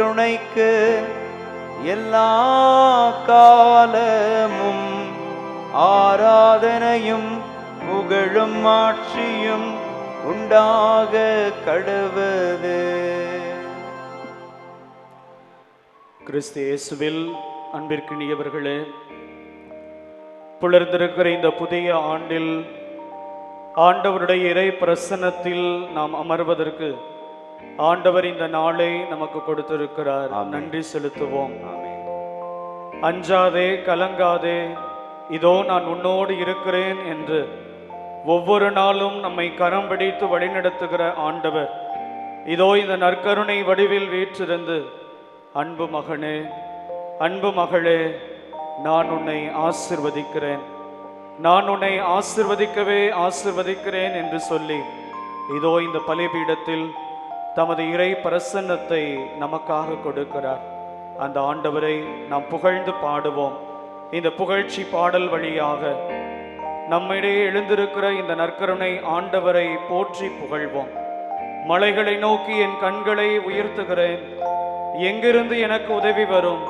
கருணைக்கு எல்லா காலமும் ஆராதனையும் புகழும் ஆட்சியும் உண்டாக கடவுது கிறிஸ்து இயேசுவில் அன்பிற்கினியவர்களே புலர்ந்திருக்கிற இந்த புதிய ஆண்டில் ஆண்டவருடைய இறை பிரசன்னத்தில் நாம் அமர்வதற்கு ஆண்டவர் இந்த நாளை நமக்கு கொடுத்திருக்கிறார். நன்றி செலுத்துவோம். அஞ்சாதே கலங்காதே இதோ நான் உன்னோடு இருக்கிறேன் என்று ஒவ்வொரு நாளும் நம்மை கரம் பிடித்து வழிநடத்துகிற ஆண்டவர் இதோ இந்த நற்கருணை வடிவில் வீற்றிருந்து அன்பு மகனே அன்பு மகளே நான் உன்னை ஆசிர்வதிக்கிறேன் நான் உன்னை ஆசிர்வதிக்கவே ஆசிர்வதிக்கிறேன் என்று சொல்லி இதோ இந்த பலிபீடத்தில் தமது இறை பிரசன்னத்தை நமக்காக கொடுக்கிறார். அந்த ஆண்டவரை நாம் புகழ்ந்து பாடுவோம். இந்த புகழ்ச்சி பாடல் வழியாக நம்மிடையே எழுந்திருக்கிற இந்த நற்கருணை ஆண்டவரை போற்றி புகழ்வோம். மலைகளை நோக்கி என் கண்களை உயர்த்துகிறேன். எங்கிருந்து எனக்கு உதவி வரும்?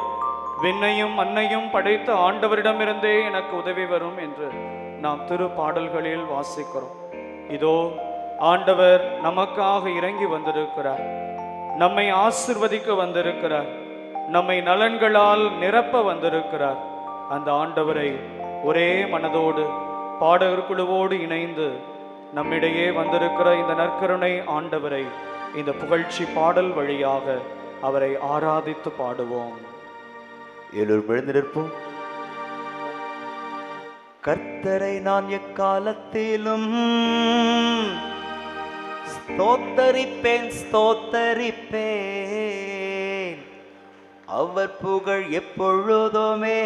விண்ணையும் மண்ணையும் படைத்த ஆண்டவரிடமிருந்தே எனக்கு உதவி வரும் என்று நாம் திரு பாடல்களில் வாசிக்கிறோம். இதோ ஆண்டவர் நமக்காக இறங்கி வந்திருக்கிறார். நம்மை ஆசிர்வதிக்க வந்திருக்கிறார். நம்மை நலன்களால் நிரப்ப வந்திருக்கிறார். அந்த ஆண்டவரை ஒரே மனதோடு பாடகர் குழுவோடு இணைந்து நம்மிடையே வந்திருக்கிற இந்த நற்கருணை ஆண்டவரை இந்த புகழ்ச்சி பாடல் வழியாக அவரை ஆராதித்து பாடுவோம். எழுர் நிற்போம். கர்த்தரை நான் எக்காலத்திலும் ஸ்தோத்தரிப்பேன் ஸ்தோத்தரிப்பேன். அவர் புகழ் எப்பொழுதுமே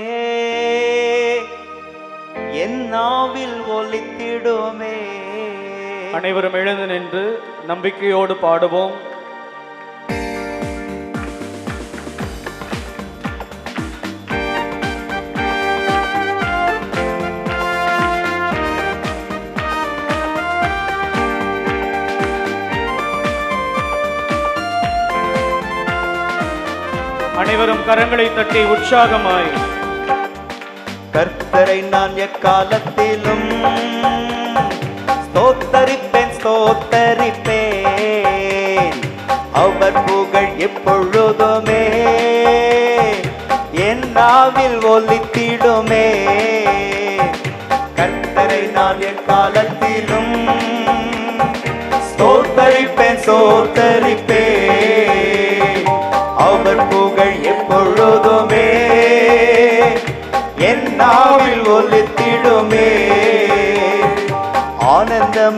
என் நாவில் ஒலித்திடுமே. அனைவரும் எழுந்து நின்று நம்பிக்கையோடு பாடுவோம். அனைவரும் கரங்களை தட்டி உற்சாகமாய். கர்த்தரை நான் எக்காலத்திலும் ஸ்தோத்தரிப்பேன் ஸ்தோத்தரிப்பேன். அவர் புகழ் எப்பொழுதுமே என் நாவில் ஒலித்திடுமே. கர்த்தரை நான் எக்காலத்திலும்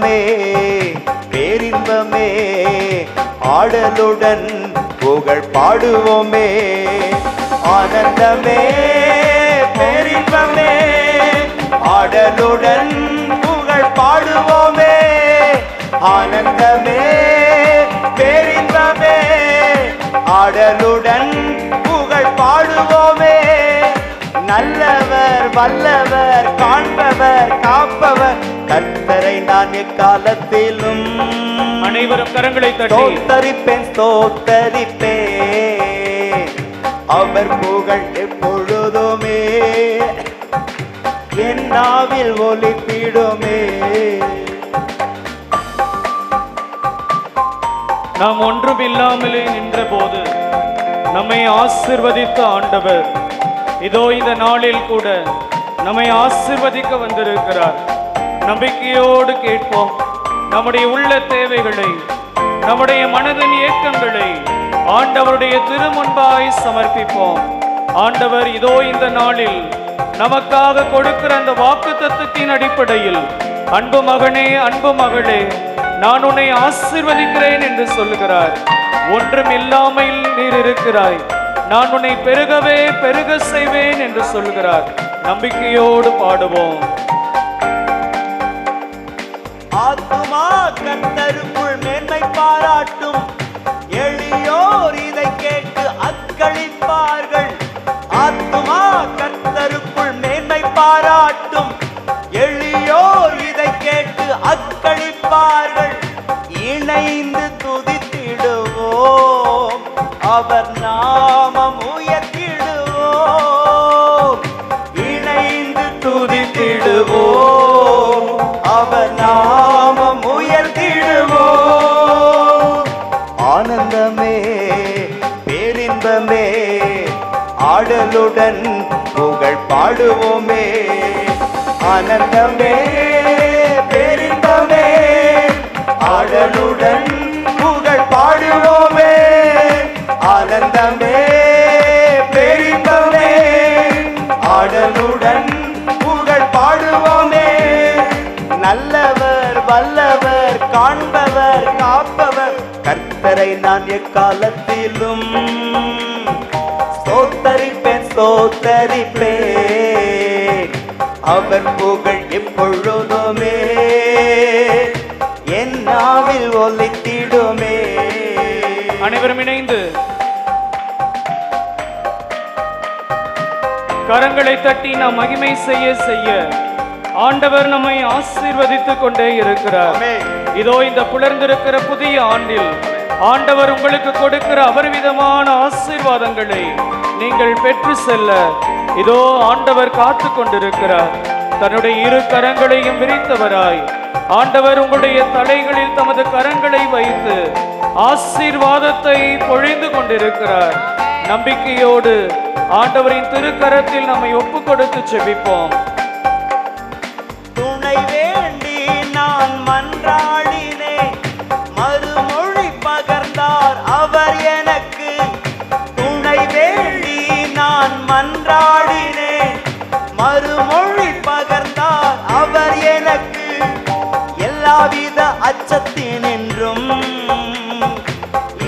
பேரின்பமே பேரின்பமே ஆடலுடன் புகழ் பாடுவோமே. ஆனந்தமே பேரின்பமே ஆடலுடன் புகழ் பாடுவோமே. ஆனந்தமே எக்காலத்திலும் அனைவரும் கரங்களை தட்டி. ஸ்தோத்தரிப்பேன் ஸ்தோத்தரிப்பேன். அவர் புகழ் எப்பொழுதுமே என் நாவில் ஒலிப்பிடுமே. நாம் ஒன்றும் இல்லாமலே நின்ற போது நம்மை ஆசிர்வதித்த ஆண்டவர். இதோ இந்த நாளில் கூட நம்மை ஆசிர்வதிக்க வந்திருக்கிறார். நம்பிக்கையோடு கேட்போம். நம்முடைய உள்ள தேவைகளை நம்முடைய மனதின் இயக்கங்களை ஆண்டவருடைய திருமுன்பாய் சமர்ப்பிப்போம். ஆண்டவர் இதோ இந்த நாளில் நமக்காக கொடுக்கிற அந்த வாக்குத்தத்தத்தின் அடிப்படையில் அன்பு மகனே அன்பு மகளே நான் உன்னை ஆசிர்வதிக்கிறேன் என்று சொல்லுகிறார். ஒன்றும் இல்லாமல் நீர் இருக்கிறாய். நான் உன்னை பெருகவே பெருக செய்வேன் என்று சொல்லுகிறார். நம்பிக்கையோடு பாடுவோம். ஆத்துமா கத்தருக்குள் மேன்மை பாராட்டும். எளியோர் இதை கேட்டு அக்களிப்பார்கள். ஆத்துமா கத்தருக்குள் மேன்மை பாராட்டும். பாடுவோமே ஆனந்தமே பேரின்பமே ஆடலுடன் புகழ் பாடுவோமே. ஆனந்தமே பேரின்பமே ஆடலுடன் புகழ் பாடுவோமே. நல்லவர் வல்லவர் காண்பவர் காப்பவர். கர்த்தரை நான் எக்காலத்திலும் ஸ்தோத்தரிப்பேன் ஸ்தோத்தரிப்பேன். அவர் புகழ் எப்பொழுதுமே என் நாவில் ஒலித்திடுமே அனைவரும் இணைந்து கரங்களை தட்டி நாம் மகிமை செய்ய செய்ய ஆண்டவர் நம்மை ஆசீர்வதித்துக் கொண்டே இருக்கிறார். இதோ இந்த புலர்ந்திருக்கிற புதிய ஆண்டில் ஆண்டவர் உங்களுக்கு கொடுக்கிற அபரிவிதமான ஆசீர்வாதங்களை நீங்கள் பெற்று செல்ல இதோ ஆண்டவர் காத்து கொண்டிருக்கிறார். தன்னுடைய இரு கரங்களையும் விரித்தவராய். ஆண்டவர் உங்களுடைய தலைகளில் தமது கரங்களை வைத்து ஆசீர்வாதத்தை பொழிந்து கொண்டிருக்கிறார். நம்பிக்கையோடு ஆண்டவரின் திருக்கரத்தில் நம்மை ஒப்பு கொடுத்து செபிப்போம். துணை வேண்டி நான் மன்றா அச்சத்தினின்றும்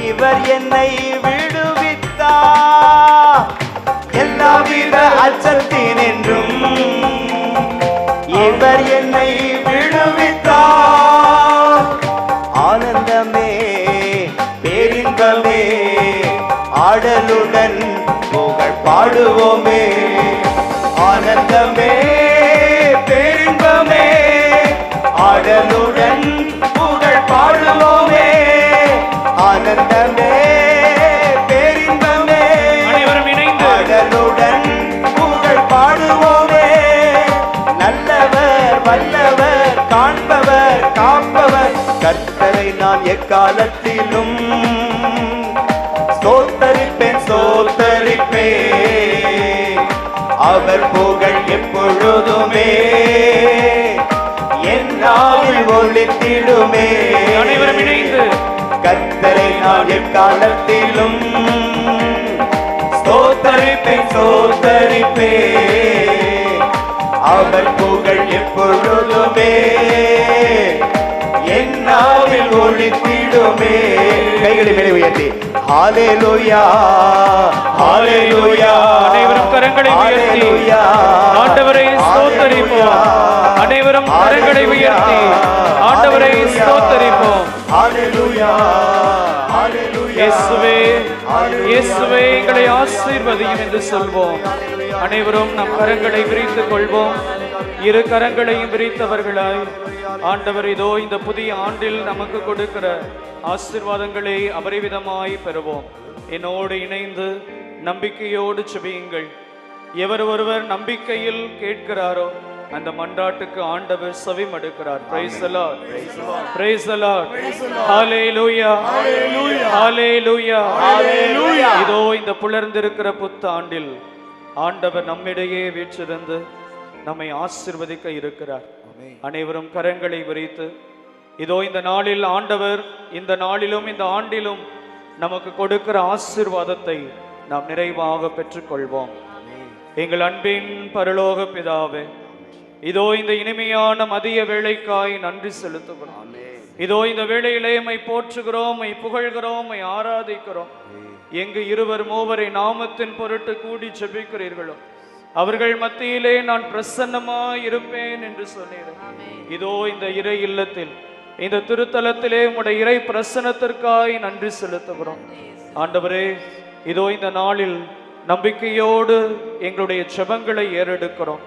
இவர் என்னை விடுவித்தார் எல்லாவித அச்சத்தினின்றும் இவர் என்னை விடுவித்தார் ஆனந்தமே பேரின்பமே ஆடலுடன் புகழ் பாடுவோம். நாவில் ஒளித்திடுமே. அனைவரும் இணைந்து. கர்த்தரை நான் எக்காலத்திலும் ஸ்தோத்தரிப்பேன் ஸ்தோத்தரிப்பேன் அவர் புகழ் எப்பொழுதுமே. ஒளித்திடுமே கைகளை மேலே உயர்த்தி. ஹalleluya ஹalleluya அனைவரும் கரங்களை உயர்த்தி. ஆண்டவரை ஸ்தோத்தரிப்போம். அனைவரும் கரங்களை உயர்த்தி. ஆண்டவரை ஸ்தோத்தரிப்போம். ஹalleluya இயேசுவே இயேசுவே எங்களை ஆசீர்வதியும் என்று சொல்வோம். அனைவரும் நம் கரங்களை விரித்துக் கொள்வோம். இரு கரங்களையும் விரித்தவர்களாய். ஆண்டவர் இதோ இந்த புதிய ஆண்டில் நமக்கு கொடுக்கிற ஆசீர்வாதங்களை அபரிவிதமாய் பெறுவோம். என்னோடு இணைந்து நம்பிக்கையோடு செபியுங்கள். எவர் ஒருவர் நம்பிக்கையில் கேட்கிறாரோ அந்த மன்றாட்டுக்கு ஆண்டவர் செவி மடுக்கிறார் praise the Lord praise the Lord hallelujah hallelujah hallelujah இதோ இந்த புலர்ந்திருக்கிற புத்தாண்டில் ஆண்டவர் நம்மிடையே வீற்றிருந்து நம்மை ஆசிர்வதிக்க இருக்கிறார். அனைவரும் கரங்களை விரித்து இதோ இந்த நாளில் ஆண்டவர் இந்த நாளிலும் இந்த ஆண்டிலும் நமக்கு கொடுக்கிற ஆசீர்வாதத்தை நாம் நிறைவாக பெற்றுக்கொள்வோம். எங்கள் அன்பின் பரலோக பிதாவே இதோ இந்த இனிமையான மதிய வேளைக்காய் நன்றி செலுத்துகிறோம். இதோ இந்த வேளையிலே மை போற்றுகிறோம் மை புகழ்கிறோம் மை ஆராதிக்கிறோம். எங்கு இருவர் மூவரை நாமத்தின் பொருட்டு கூடி செபிக்கிறீர்களோ அவர்கள் மத்தியிலே நான் பிரசன்னமாய் இருப்பேன் என்று சொன்னீர்கள். இதோ இந்த இறை இல்லத்தில் இந்த திருத்தலத்திலே உம்முடைய இறை பிரசன்னத்திற்காய் நன்றி செலுத்துகிறோம். ஆண்டவரே இதோ இந்த நாளில் நம்பிக்கையோடு எங்களுடைய ஜெபங்களை ஏறெடுக்கிறோம்.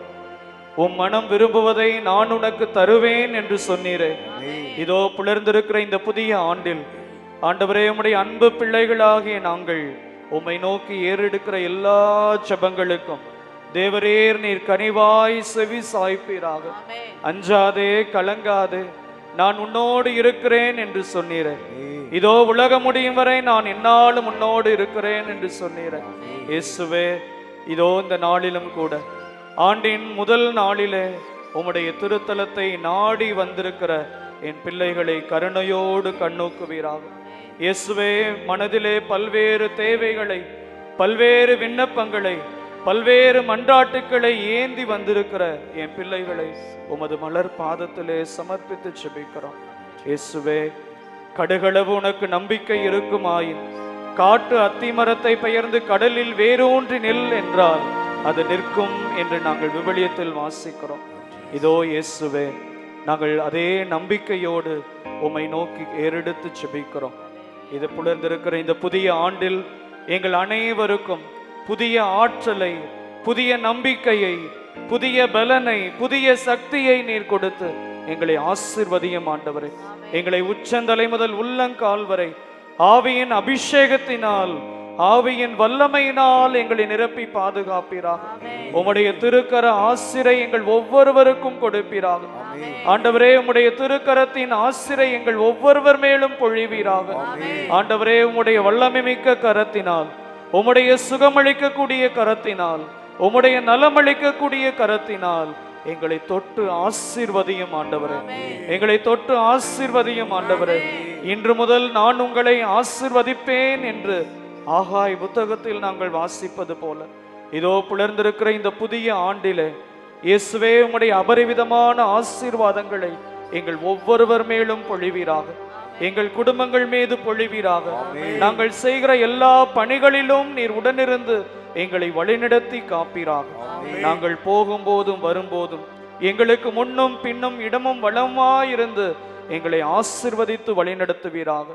உம் மனம் விரும்புவதை நான் உனக்கு தருவேன் என்று சொன்னீரே. இதோ புலர்ந்திருக்கிற இந்த புதிய ஆண்டில் ஆண்டவரே உம்முடைய அன்பு பிள்ளைகளாகிய நாங்கள் உம்மை நோக்கி ஏறெடுக்கிற எல்லா ஜெபங்களுக்கும் தேவரேர் நீர் கனிவாய் செவி சாய்ப்பீராக. அஞ்சாதே கலங்காதே நான் உன்னோடு இருக்கிறேன் என்று சொன்னீரே. இதோ உலகம் முடியும் வரை நான் என்னாலும் உன்னோடு இருக்கிறேன் என்று சொன்னீரே. இயேசுவே இதோ இந்த நாளிலும் கூட ஆண்டின் முதல் நாளிலே உம்முடைய திருத்தலத்தை நாடி வந்திருக்கிற என் பிள்ளைகளை கருணையோடு கண்ணோக்குவீராக. இயேசுவே மனதிலே பல்வேறு தேவைகளை பல்வேறு விண்ணப்பங்களை பல்வேறு மன்றாட்டுக்களை ஏந்தி வந்திருக்கிற என் பிள்ளைகளை உமது மலர் பாதத்திலே சமர்ப்பித்து செபிக்கிறோம் இயேசுவே கடுகளவு உனக்கு நம்பிக்கை இருக்குமாயின் காட்டு அத்திமரத்தை பெயர்ந்து கடலில் வேரூன்றி நெல் என்றால் அது நிற்கும் என்று நாங்கள் விவிலியத்தில் வாசிக்கிறோம். இதோ இயேசுவே நாங்கள் அதே நம்பிக்கையோடு உம்மை நோக்கி ஏறெடுத்து செபிக்கிறோம் இது புலர்ந்திருக்கிற இந்த புதிய ஆண்டில் எங்கள் அனைவருக்கும் புதிய ஆற்றலை புதிய நம்பிக்கையை புதிய பலனை புதிய சக்தியை நீர் கொடுத்து எங்களை ஆசிர்வதியும் ஆண்டவரே. எங்களை உச்சந்தலை முதல் உள்ளங்கால் வரை ஆவியின் அபிஷேகத்தினால் ஆவியின் வல்லமையினால் எங்களை நிரப்பி பாதுகாப்பீராக. உம்முடைய திருக்கர ஆசிரை எங்கள் ஒவ்வொருவருக்கும் கொடுப்பீராக. ஆண்டவரே உம்முடைய திருக்கரத்தின் ஆசிரை எங்கள் ஒவ்வொருவர் மேலும் பொழிவீராக. ஆண்டவரே உம்முடைய வல்லமை மிக்க கரத்தினால் உம்முடைய சுகமளிக்கக்கூடிய கரத்தினால் உம்முடைய நலமளிக்கக்கூடிய கரத்தினால் எங்களை தொட்டு ஆசீர்வதியும் ஆண்டவரே. எங்களை தொட்டு ஆசீர்வதியும் ஆண்டவரே. இன்று முதல் நான் உங்களை ஆசீர்வதிப்பேன் என்று ஆகாய் புத்தகத்தில் நாங்கள் வாசிப்பது போல. இதோ புலர்ந்திருக்கிற இந்த புதிய ஆண்டிலே இயேசுவே உம்முடைய அபரிவிதமான ஆசீர்வாதங்களை எங்கள் ஒவ்வொருவர் மேலும் பொழிவீராக. எங்கள் குடும்பங்கள் மீது பொழிவீராக. நாங்கள் செய்கிற எல்லா பணிகளிலும் நீர் உடனிருந்து எங்களை வழிநடத்தி காப்பீராக. நாங்கள் போகும்போதும் வரும்போதும் எங்களுக்கு முன்னும் பின்னும் இடமும் வளமாயிருந்து எங்களை ஆசிர்வதித்து வழிநடத்துவீராக.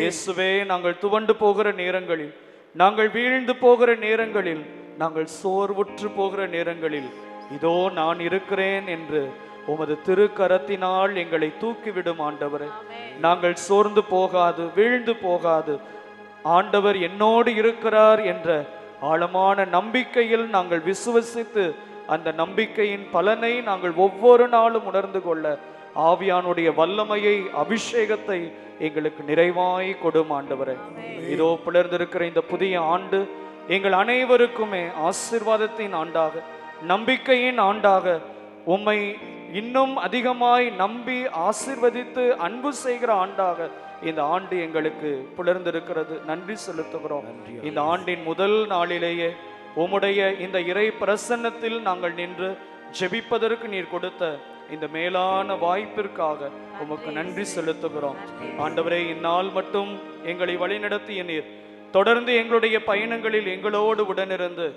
இயேசுவே நாங்கள் துவண்டு போகிற நேரங்களில் நாங்கள் வீழ்ந்து போகிற நேரங்களில் நாங்கள் சோர்வுற்று போகிற நேரங்களில் இதோ நான் இருக்கிறேன் என்று உமது திருக்கரத்தினால் எங்களை தூக்கிவிடும் ஆண்டவரே. நாங்கள் சோர்ந்து போகாது வீழ்ந்து போகாது. ஆண்டவர் என்னோடு இருக்கிறார் என்ற ஆழமான நம்பிக்கையில் நாங்கள் விசுவசித்து அந்த நம்பிக்கையின் பலனை நாங்கள் ஒவ்வொரு நாளும் உணர்ந்து கொள்ள ஆவியானுடைய வல்லமையை அபிஷேகத்தை எங்களுக்கு நிறைவாய் கொடும் ஆண்டவரே. இதோ பிளர்ந்திருக்கிற இந்த புதிய ஆண்டு எங்கள் அனைவருக்குமே ஆசீர்வாதத்தின் ஆண்டாக நம்பிக்கையின் ஆண்டாக உம்மை இன்னும் அதிகமாய் நம்பி ஆசீர்வதித்து அன்பு செய்கிற ஆண்டாக இந்த ஆண்டு எங்களுக்கு புலர்ந்திருக்கிறது. நன்றி செலுத்துகிறோம். இந்த ஆண்டின் முதல் நாளிலேயே உம்முடைய இந்த இறை பிரசன்னத்தில் நாங்கள் நின்று ஜெபிப்பதற்கு நீர் கொடுத்த இந்த மேலான வாய்ப்பிற்காக உமக்கு நன்றி செலுத்துகிறோம். ஆண்டவரே இந்நாள் மட்டும் எங்களை வழிநடத்திய நீர். தொடர்ந்து எங்களுடைய பயணங்களில் எங்களோடு உடனிருந்து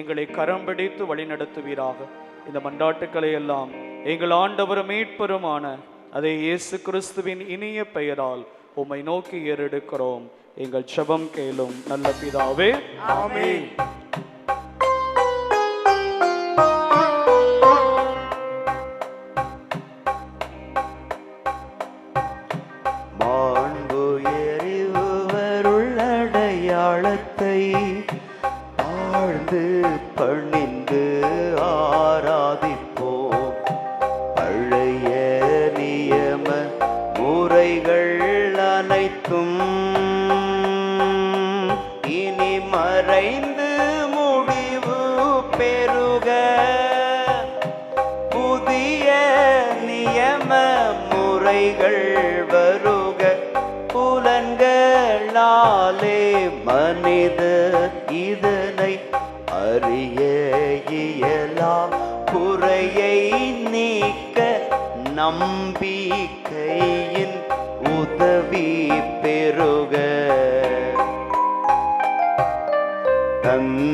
எங்களை கரம் பிடித்து வழிநடத்துவீராக. இந்த மண்டாட்டுக்களை எல்லாம் எங்கள் ஆண்டவர் மீட்பெருமான அதை இயேசு கிறிஸ்துவின் இனிய பெயரால் உம்மை நோக்கி ஏறெடுக்கிறோம். எங்கள் செபம் கேளும் நல்ல பிதாவே. ஆமென். மறைந்து முடிவு பெருக புதிய நியம முறைகள் வருக. புலன்களாலே மனித இதனை அறிய இயலா. குறையை நீக்க நம்பிக்கையின் உதவி பெறுக.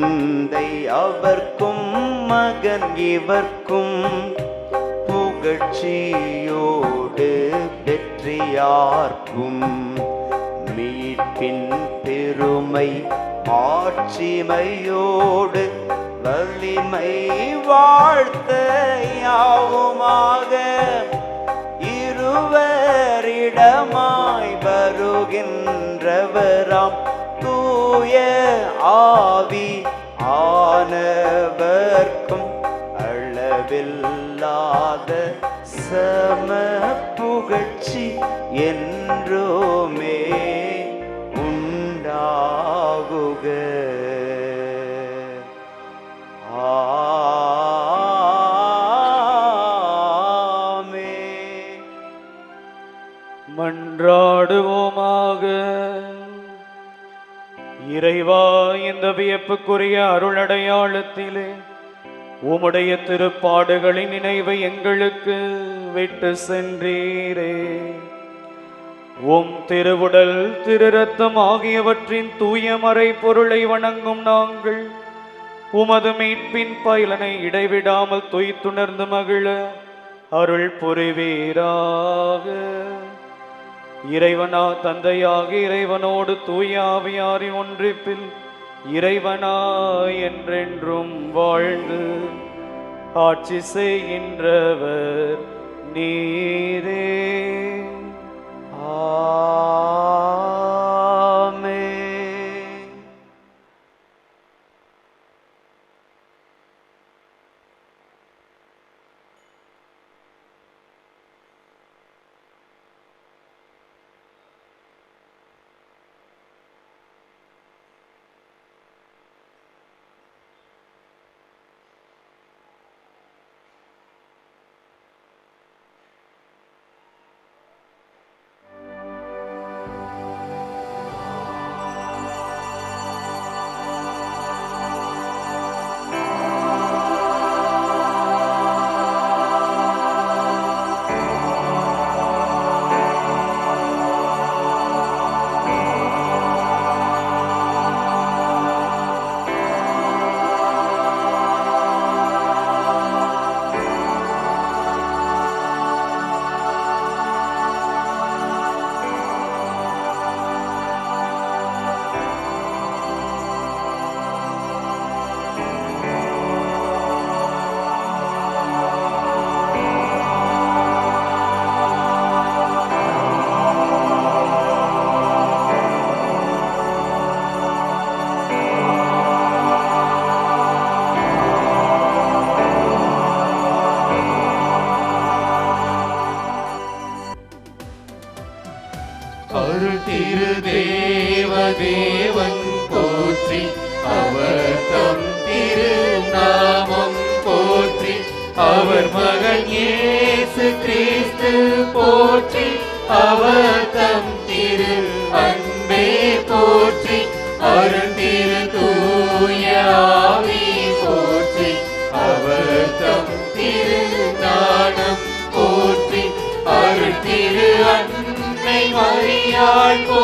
தந்தை அவர்க்கும் மகன் இவர்க்கும் புகழ்ச்சியோடு வெற்றியார்க்கும். மீட்பின் பெருமை ஆட்சிமையோடு வலிமை வாழ்த்த யாவுமாக இருவரிடமாய் வருகின்றவராம். தூய ஆவி ஆனவர்க்கும் அளவில்லாத சம புகழ்ச்சி என்றோமே இந்த வியப்புக்குரிய அருளடையாளத்திலே உம்முடைய திருப்பாடுகளின் நினைவை எங்களுக்கு விட்டு சென்றீரே. உம் திருவுடல் திரு ரத்தம் ஆகியவற்றின் தூய மறை பொருளை வணங்கும் நாங்கள் உமது மீட்பின் பயிலனை இடைவிடாமல் துய்த்துணர்ந்து மகிழ அருள் புரிவீராக. இறைவனா தந்தையாக இறைவனோடு தூய ஒன்றிப்பில் இறைவனா என்றென்றும் வாழ்ந்து ஆட்சி செய்கின்றவர் நீரே. திரு தேவ தேவன் போற்றி அவர் தம் திரு நாமம் போற்றி அவர் மகன் ஏசு கிறிஸ்து அவர்